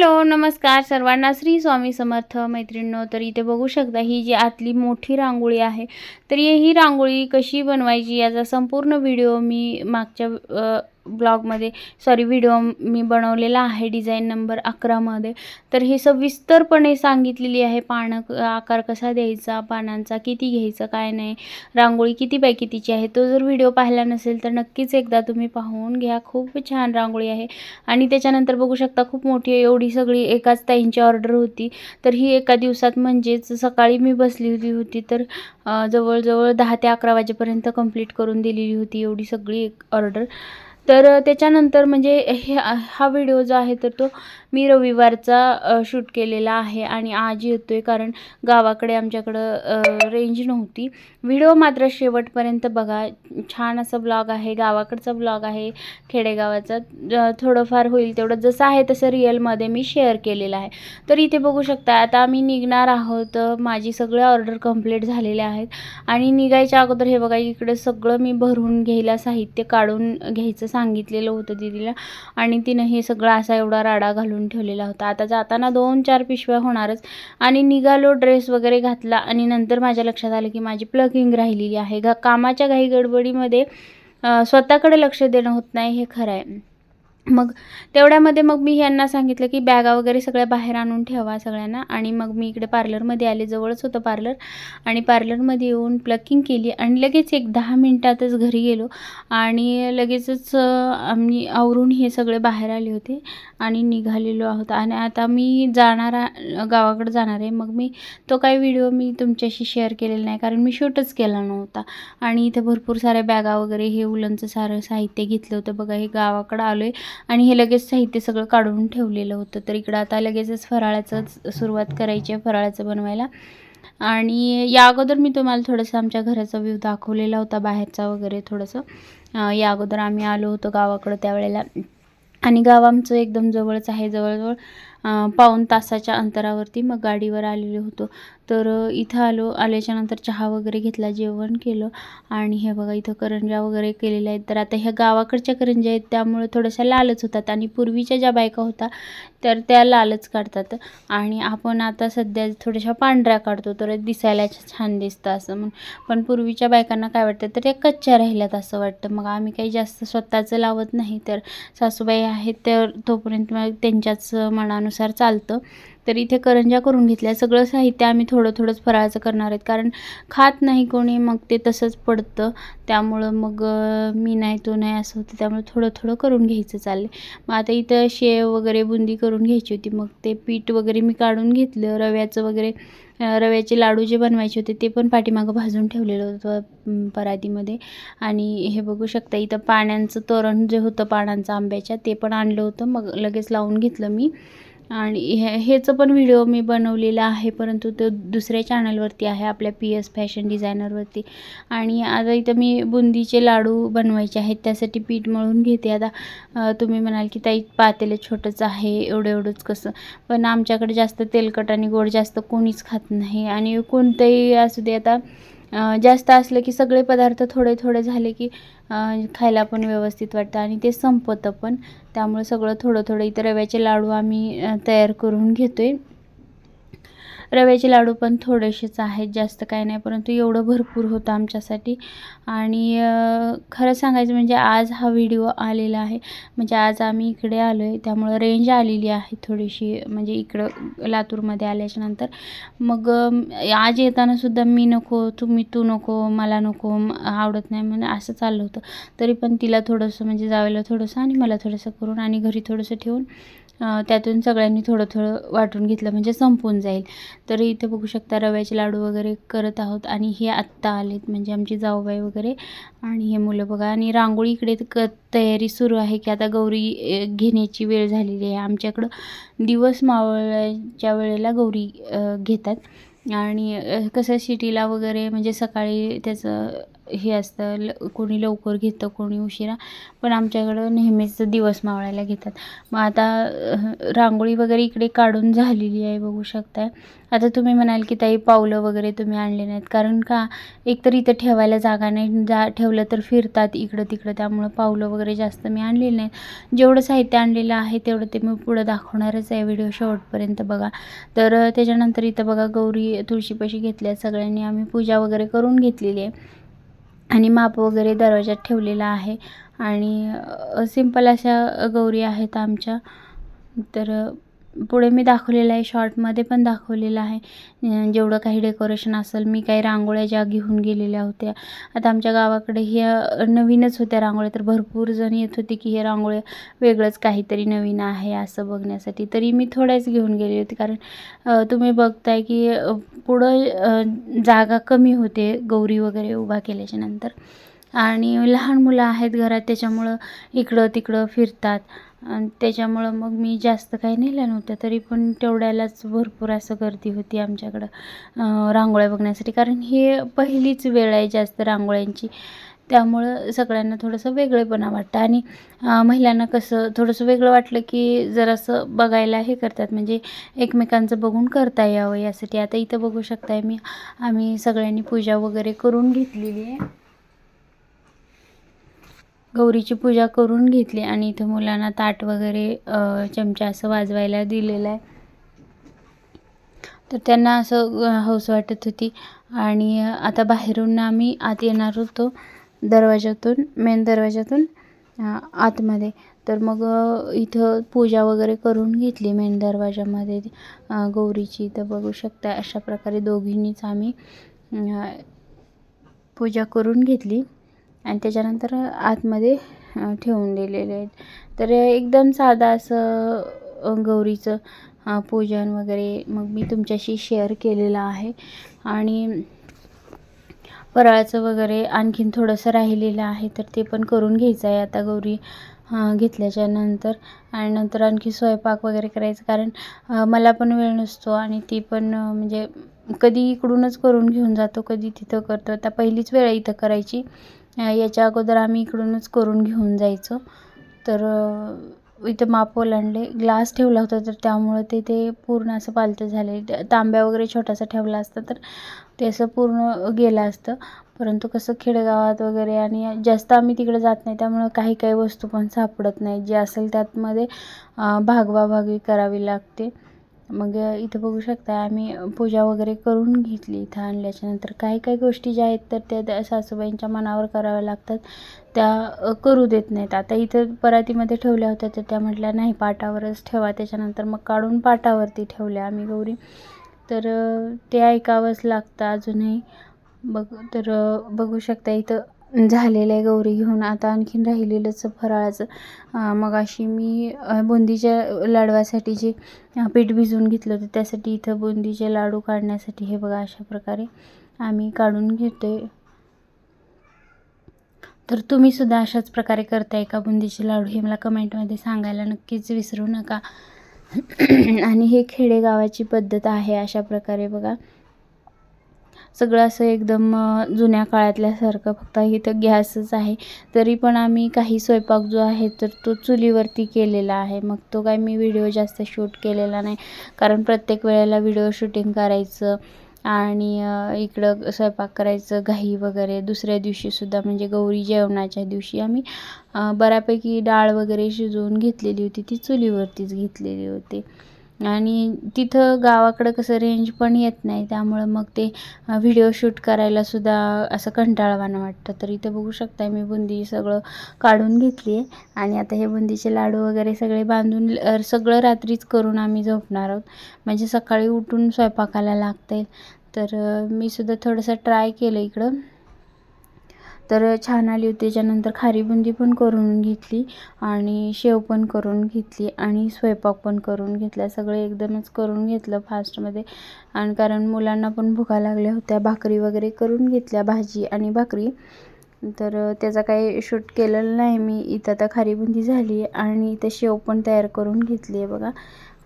Hello नमस्कार सर्वांना. श्री स्वामी समर्थ मैत्रिणींनो तर इथे बघू शकता ही जी आतली मोठी रांगोळी आहे तर ही रांगोळी कशी बनवायची याचा संपूर्ण व्हिडिओ मी मागच्या ब्लॉगमध्ये सॉरी व्हिडिओ मी बनवलेला आहे डिझाईन नंबर अकरामध्ये. तर हे सविस्तरपणे सांगितलेली आहे पानं आकार कसा द्यायचा पानांचा किती घ्यायचं काय नाही रांगोळी किती बाय कितीची आहे तो जर व्हिडिओ पाहिला नसेल तर नक्कीच एकदा तुम्ही पाहून घ्या खूप छान रांगोळी आहे. आणि त्याच्यानंतर बघू शकता खूप मोठी एवढी सगळी एकाच ताईंची ऑर्डर होती. तर ही एका दिवसात म्हणजेच सकाळी मी बसलेली होती तर जवळजवळ दहा ते अकरा वाजेपर्यंत कंप्लीट करून दिलेली होती एवढी सगळी एक ऑर्डर. तर त्याच्यानंतर म्हणजे हे हा व्हिडिओ जो आहे तर तो मी रविवारचा शूट केलेला आहे आणि आज येतो आहे कारण गावाकडे आमच्याकडं रेंज नव्हती. व्हिडिओ मात्र शेवटपर्यंत बघा. छान असा ब्लॉग आहे. गावाकडचा ब्लॉग आहे खेडेगावाचा. थोडंफार होईल तेवढं. जसं आहे तसं रिअलमध्ये मी शेअर केलेलं आहे. तर इथे बघू शकता आता आम्ही निघणार आहोत. माझी सगळ्या ऑर्डर कंप्लीट झालेल्या आहेत. आणि निघायच्या अगोदर हे बघा इकडे सगळं मी भरून घ्यायला साहित्य काढून घ्यायचं सांगितलेलं होतं दीदीला. आणि तिनं हे सगळं असा एवढा राडा घालून ठेवलेला होता. आता जाताना दोन चार पिशव्या होणारच. आणि निघालो ड्रेस वगैरे घातला. आणि नंतर माझ्या लक्षात आलं की माझी प्लगिंग राहिलेली आहे. घा कामाच्या घाई गडबडीमध्ये स्वतःकडे लक्ष देणं होत नाही हे खरं आहे. मग तेवढ्यामध्ये मग मी यांना सांगितलं की बॅगा वगैरे सगळ्या बाहेर आणून ठेवा सगळ्यांना. आणि मग मी इकडे पार्लरमध्ये आले जवळच होतं पार्लर. आणि पार्लरमध्ये येऊन प्लकिंग केली आणि लगेच एक दहा मिनटातच घरी गेलो. आणि लगेचच आम्ही आवरून हे सगळे बाहेर आले होते आणि निघालेलो आहोत. आणि आता मी जाणार आ- गावाकडे जाणार आहे. मग मी तो काही व्हिडिओ मी तुमच्याशी शेअर केलेला नाही कारण मी शूटच केला नव्हता. आणि इथे भरपूर साऱ्या बॅगा वगैरे हे उलनचं सारं साहित्य घेतलं होतं. बघा हे गावाकडं आलो आहे आणि हे लगेच साहित्य सगळं काढून ठेवलेलं होतं. तर इकडं आता लगेचच फराळाचं सुरुवात करायची आहे फराळाचं बनवायला. आणि या अगोदर मी तुम्हाला थोडंसं आमच्या घराचा व्ह्यू दाखवलेला होता बाहेरचा वगैरे थोडंसं. या अगोदर आम्ही आलो होतो गावाकडं त्यावेळेला. आणि गाव आमचं एकदम जवळच आहे जवळजवळ पाऊन पाऊण तासाच्या अंतरावरती मग गाडीवर आलेलो होतो. तर इथं आलो. आल्याच्यानंतर चहा वगैरे घेतला जेवण केलं. आणि हे बघा इथं करंज्या वगैरे केलेल्या आहेत. तर आता ह्या गावाकडच्या करंज्या आहेत त्यामुळे थोड्याशा लालच होतात. आणि पूर्वीच्या ज्या बायका होता तर त्या लालच काढतात. आणि आपण आता सध्या थोड्याशा पांढऱ्या काढतो. तर दिसायला छान दिसतं असं म्हणून पण पूर्वीच्या बायकांना काय वाटतं तर त्या कच्च्या राहिल्यात असं वाटतं. मग आम्ही काही जास्त स्वतःचं लावत नाही. तर सासूबाई आहेत तर तोपर्यंत मग त्यांच्याच मनानुसार चालतं. तर इथे करंज्या करून घेतल्या. सगळं साहित्य आम्ही थोडं थोडंच फराळाचं करणार आहेत. कारण खात नाही कोणी मग ते तसंच पडतं. त्यामुळं मग मी नाही तो नाही असं होतं. त्यामुळे थोडं थोडं करून घ्यायचं चाललं मग आता इथं शेव वगैरे बुंदी करून घ्यायची होती. मग ते पीठ वगैरे मी काढून घेतलं. रव्याचं वगैरे रव्याचे लाडू जे बनवायचे होते ते पण पाठीमागं भाजून ठेवलेलं होतं परातीमध्ये. आणि हे बघू शकता इथं पाण्यांचं तोरण जे होतं पानांचं आंब्याच्या ते पण आणलं होतं. मग लगेच लावून घेतलं मी. आणि हे ह्याचं पण व्हिडिओ मी बनवलेला आहे परंतु तो दुसऱ्या चॅनलवरती आहे आपल्या पी एस फॅशन डिझायनरवरती आणि आता इथं मी बुंदीचे लाडू बनवायचे आहेत त्यासाठी पीठ मळून घेते. आता तुम्ही म्हणाल की ताई पातेलं छोटंच आहे एवढं एवढंच कसं? पण आमच्याकडे जास्त तेलकट आणि गोड जास्त कोणीच खात नाही. आणि कोणतंही असू दे आता जास्त असलं की सगळे पदार्थ थोडे थोडे झाले की खायला पण व्यवस्थित वाटतं आणि ते संपतं पण. त्यामुळे सगळं थोडं थोडं इथं रव्याचे लाडू आम्ही तयार करून घेतो आहे रव्याचे लाडू पण थोडेसेच आहेत जास्त काही नाही परंतु एवढं भरपूर होतं आमच्यासाठी. आणि खरं सांगायचं म्हणजे आज हा व्हिडिओ आलेला आहे. म्हणजे आज आम्ही इकडे आलो आहे त्यामुळं रेंज आलेली आहे थोडीशी म्हणजे इकडं लातूरमध्ये आल्याच्यानंतर मग आज येतानासुद्धा मी नको तुम्ही तू नको मला नको आवडत नाही म्हणजे असं चाललं होतं. तरी पण तिला थोडंसं म्हणजे जावेला थोडंसं आणि मला थोडंसं करून आणि घरी थोडंसं ठेवून त्यातून सगळ्यांनी थोडं थोडं वाटून घेतलं म्हणजे संपून जाईल. तर इथे बघू शकता रव्याचे लाडू वगैरे करत आहोत आणि हे आत्ता आलेत म्हणजे आमची जाऊबाई वगैरे आणि हे मुलं बघा. आणि रांगोळी इकडे क तयारी सुरू आहे की आता गौरी घेण्याची वेळ झालेली आहे. आमच्याकडं दिवस मावळच्या वेळेला गौरी घेतात. आणि कसं शिटीला वगैरे म्हणजे सकाळी त्याचं हे असतं ल कोणी लवकर घेतं कोणी उशिरा. पण आमच्याकडं नेहमीच दिवस मावळायला घेतात. मग आता रांगोळी वगैरे इकडे काढून झालेली आहे बघू शकताय. आता तुम्ही म्हणाल की ताई पावलं वगैरे तुम्ही आणले नाहीत. कारण का एकतर इथं ठेवायला जागा नाही जा ठेवलं तर फिरतात इकडं तिकडं. त्यामुळं पावलं वगैरे जास्त मी आणलेली नाहीत. जेवढं साहित्य आणलेलं आहे तेवढं ते मी पुढं दाखवणारच आहे. व्हिडिओ शेवटपर्यंत बघा. तर त्याच्यानंतर इथं बघा गौरी तुळशीपाशी घेतल्या सगळ्यांनी. आम्ही पूजा वगैरे करून घेतलेली आहे. आणि माप वगैरे दरवाजात ठेवलेला आहे. आणि सिंपल अशा गौरी आहेत आमच्या. तर पुढे मी दाखवलेलं आहे शॉर्टमध्ये पण दाखवलेलं आहे. जेवढं काही डेकोरेशन असेल मी काही रांगोळ्या ज्या घेऊन गेलेल्या होत्या. आता आमच्या गावाकडे ह्या नवीनच होत्या रांगोळ्या तर भरपूर जण येत होती की हे रांगोळ्या वेगळंच काहीतरी नवीन आहे असं बघण्यासाठी. तरी मी थोड्याच घेऊन गेले होते कारण तुम्ही बघताय की पुढं जागा कमी होते गौरी वगैरे उभा केल्याच्यानंतर. आणि लहान मुलं आहेत घरात त्याच्यामुळं इकडं तिकडं फिरतात. आणि त्याच्यामुळं मग मी जास्त काही नेल्या नव्हत्या तरी पण तेवढ्यालाच भरपूर असं गर्दी होती आमच्याकडं रांगोळ्या बघण्यासाठी. कारण हे पहिलीच वेळ आहे जास्त रांगोळ्यांची. त्यामुळं सगळ्यांना थोडंसं वेगळेपणा वाटतं. आणि महिलांना कसं थोडंसं वेगळं वाटलं की जरासं बघायला हे करतात. म्हणजे एकमेकांचं बघून करता यावं यासाठी. आता इथं बघू शकताय मी आम्ही सगळ्यांनी पूजा वगैरे करून घेतलेली आहे. गौरीची पूजा करून घेतली आणि इथं मुलांना ताट वगैरे चमचा असं वाजवायला दिलेलं आहे. तर त्यांना असं हौस वाटत होती. आणि आता बाहेरून आम्ही आत येणार होतो दरवाजातून मेन दरवाजातून आतमध्ये. तर मग इथं पूजा वगैरे करून घेतली मेन दरवाजामध्ये गौरीची. तर बघू शकता अशा प्रकारे दोघींनीच आम्ही पूजा करून घेतली. आणि त्याच्यानंतर आतमध्ये ठेवून दिलेले आहेत. तर एकदम साधा असं गौरीचं पूजन वगैरे मग मी तुमच्याशी शेअर केलेलं आहे. आणि फराळाचं वगैरे आणखीन थोडंसं राहिलेलं आहे तर ते पण करून घ्यायचं आहे आता गौरी घेतल्याच्या नंतर. आणि नंतर आणखी स्वयंपाक वगैरे करायचं कारण मला पण वेळ नसतो आणि ती पण म्हणजे कधी इकडूनच करून घेऊन जातो कधी तिथं करतो. आता पहिलीच वेळ इथं करायची. याच्या अगोदर आम्ही इकडूनच करून घेऊन जायचो. तर इथं माप ओलांडले. ग्लास ठेवला होता तर त्यामुळं ते ते पूर्ण असं पालतं झाले. तांब्या वगैरे छोटासा ठेवला असता तर ते असं पूर्ण गेलं असतं. परंतु कसं खेडेगावात वगैरे आणि जास्त आम्ही तिकडे जात नाही त्यामुळं काही काही वस्तू पण सापडत नाही जे असेल त्यातमध्ये भागवाभागवी करावी लागते. मग इथं बघू शकता आम्ही पूजा वगैरे करून घेतली इथं आणल्याच्यानंतर. काही काही गोष्टी ज्या आहेत तर त्या सासूबाईंच्या मनावर कराव्या लागतात. त्या करू देत नाहीत. आता इथं परातीमध्ये ठेवल्या होत्या तर त्या म्हटल्या नाही पाटावरच ठेवा. त्याच्यानंतर मग काढून पाटावरती ठेवल्या आम्ही गौरी. तर ते ऐकावंच लागतं अजूनही. बघ तर बघू शकता इथं झालेलं आहे गौरी घेऊन. आता आणखीन राहिलेलंच फराळाचं. मग अशी मी बुंदीच्या लाडवासाठी जे पीठ भिजवून घेतलं होतं त्यासाठी इथं बुंदीचे लाडू काढण्यासाठी हे बघा अशा प्रकारे आम्ही काढून घेतो आहे तर तुम्ही सुद्धा अशाच प्रकारे करताय का बुंदीचे लाडू? हे मला कमेंटमध्ये सांगायला नक्कीच विसरू नका. आणि हे खेडेगावाची पद्धत आहे अशा प्रकारे बघा. सगळं असं एकदम जुन्या काळातल्यासारखं फक्त इथं गॅसच आहे. तरी पण आम्ही काही स्वयंपाक जो आहे तर तो चुलीवरती केलेला आहे. मग तो काय मी व्हिडिओ जास्त शूट केलेला नाही. कारण प्रत्येक वेळेला व्हिडिओ शूटिंग करायचं आणि इकडं स्वयंपाक करायचं घाई वगैरे. दुसऱ्या दिवशीसुद्धा म्हणजे गौरी जेवणाच्या दिवशी आम्ही बऱ्यापैकी डाळ वगैरे शिजवून घेतलेली होती. ती चुलीवरतीच घेतलेली होती. आणि तिथं गावाकडं कसं रेंज पण येत नाही त्यामुळं मग ते व्हिडिओ शूट करायलासुद्धा असं कंटाळवाणं वाटतं. तर इथं बघू शकता मी बुंदी सगळं काढून घेतली आहे. आणि आता हे बुंदीचे लाडू वगैरे सगळे बांधून सगळं रात्रीच करून आम्ही झोपणार आहोत. म्हणजे सकाळी उठून स्वयंपाकाला लागते तर मी सुद्धा थोडंसं ट्राय केलं इकडं. तर छान आली होती. त्याच्यानंतर खारी बुंदी पण करून घेतली आणि शेव पण करून घेतली आणि स्वयंपाक पण करून घेतला. सगळं एकदमच करून घेतलं फास्टमध्ये. आणि कारण मुलांना पण भुका लागल्या होत्या. भाकरी वगैरे करून घेतल्या भाजी आणि भाकरी. तर त्याचा काही शूट केलेलं नाही मी. इथं आता खारी बुंदी झाली आणि इथं शेव पण तयार करून घेतली आहे बघा.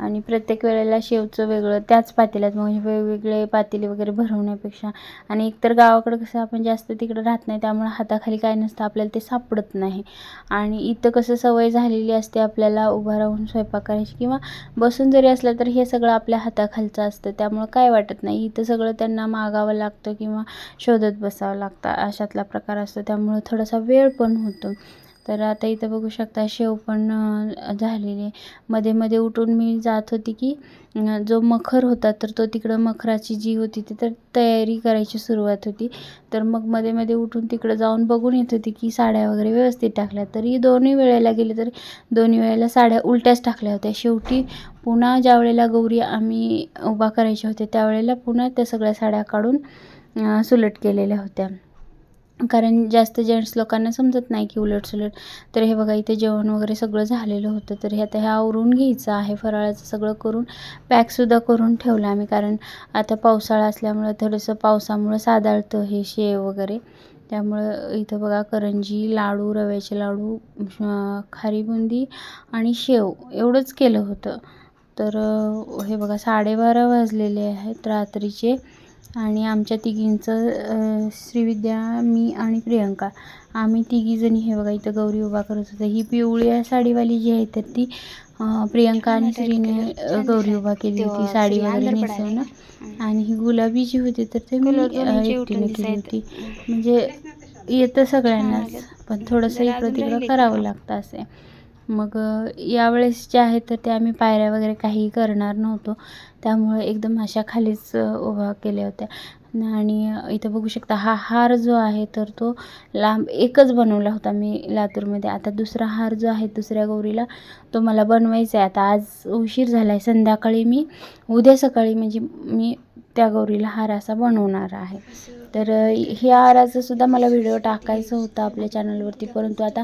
आणि प्रत्येक वेळेला शेवचं वेगळं त्याच पातेल्यात म्हणजे वेगवेगळे पातेले वगैरे भरवण्यापेक्षा. आणि एकतर गावाकडं कसं आपण जास्त तिकडं राहत नाही त्यामुळे हाताखाली काय नसतं आपल्याला ते सापडत नाही. आणि इथं कसं सवय झालेली असते आपल्याला उभं राहून स्वयंपाक करायची किंवा बसून जरी असलं तर हे सगळं आपल्या हाताखालचं असतं. त्यामुळं काय वाटत नाही इथं सगळं त्यांना मागावं लागतं किंवा शोधत बसावं लागतं अशातला प्रकार असतो. त्यामुळं थोडासा वेळ पण होतो. तर आता इथं बघू शकता शेव पण झालेली आहे. मध्ये मध्ये उठून मी जात होती की जो मखर होता तर तो तिकडं मखराची जी होती ती तर तयारी करायची सुरुवात होती. तर मग मध्ये मध्ये उठून तिकडं जाऊन बघून येत होती की साड्या वगैरे व्यवस्थित टाकल्या. तरी दोन्ही वेळेला गेले तरी दोन्ही वेळेला साड्या उलट्याच टाकल्या होत्या. शेवटी पुन्हा ज्या वेळेला गौरी आम्ही उभा करायच्या होत्या त्यावेळेला पुन्हा त्या सगळ्या साड्या काढून सुलट केलेल्या होत्या. कारण जास्त जेंट्स लोकांना समजत नाही की उलट सुलट. तर हे बघा इथे जेवण वगैरे सगळं झालेलं होतं. तर हे आता हे आवरून घ्यायचं आहे फराळाचं सगळं करून. पॅकसुद्धा करून ठेवलं आम्ही कारण आता पावसाळा असल्यामुळं थोडंसं पावसामुळं सादाळतं हे शेव वगैरे. त्यामुळं इथं बघा करंजी लाडू रव्याचे लाडू खारी बुंदी आणि शेव एवढंच केलं होतं. तर हे बघा साडेबारा वाजलेले आहेत रात्रीचे. आणि आमच्या तिघींचं श्रीविद्या मी आणि प्रियंका. आम्ही तिघीजणी हे बघा इथं गौरी उभा करत होतो. ही पिवळी साडीवाली जी आहे तर ती प्रियंका आणि श्रीने गौरी उभा केली होती साडी वगैरे नेसवणं. आणि ही गुलाबी जी होती तर ते मी एकटीने केली होती. म्हणजे येतं सगळ्यांनाच पण थोडंसं इकडं तिकडं करावं लागतं असे. मग यावेळेस जे आहे तर ते आम्ही पायऱ्या वगैरे काहीही करणार नव्हतो. त्यामुळे एकदम अशा खालीच उभा केल्या होत्या. आणि इथं बघू शकता हा हार जो आहे तर तो लांब एकच बनवला होता मी लातूरमध्ये. आता दुसरा हार जो आहे दुसऱ्या गौरीला तो मला बनवायचा आहे. आता आज उशीर झाला आहे संध्याकाळी मी उद्या सकाळी म्हणजे मी त्या गौरीला हार असा बनवणार आहे. तर ह्या हाराचा सुद्धा मला व्हिडिओ टाकायचा होता आपल्या चॅनलवरती परंतु आता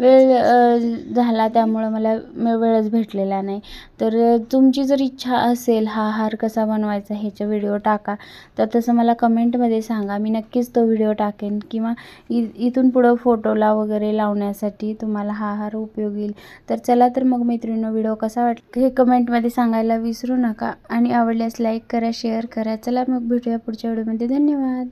वेळ झाला त्यामुळं मला वेळच भेटलेला नाही. तर तुमची जर इच्छा असेल हा हार कसा बनवायचा ह्याचा व्हिडिओ टाका तर तसं मला कमेंटमध्ये सांगा. मी नक्कीच तो व्हिडिओ टाकेन. किंवा इ इथून पुढं फोटोला वगैरे लावण्यासाठी तुम्हाला हा हार उपयोग येईल. तर चला तर मग मैत्रिणीनं व्हिडिओ कसा वाटला हे कमेंटमध्ये सांगायला विसरू नका. आणि आवडल्यास लाईक करा शेअर करा. करा चला मग भेटूया पुढच्या व्हिडिओमध्ये. धन्यवाद.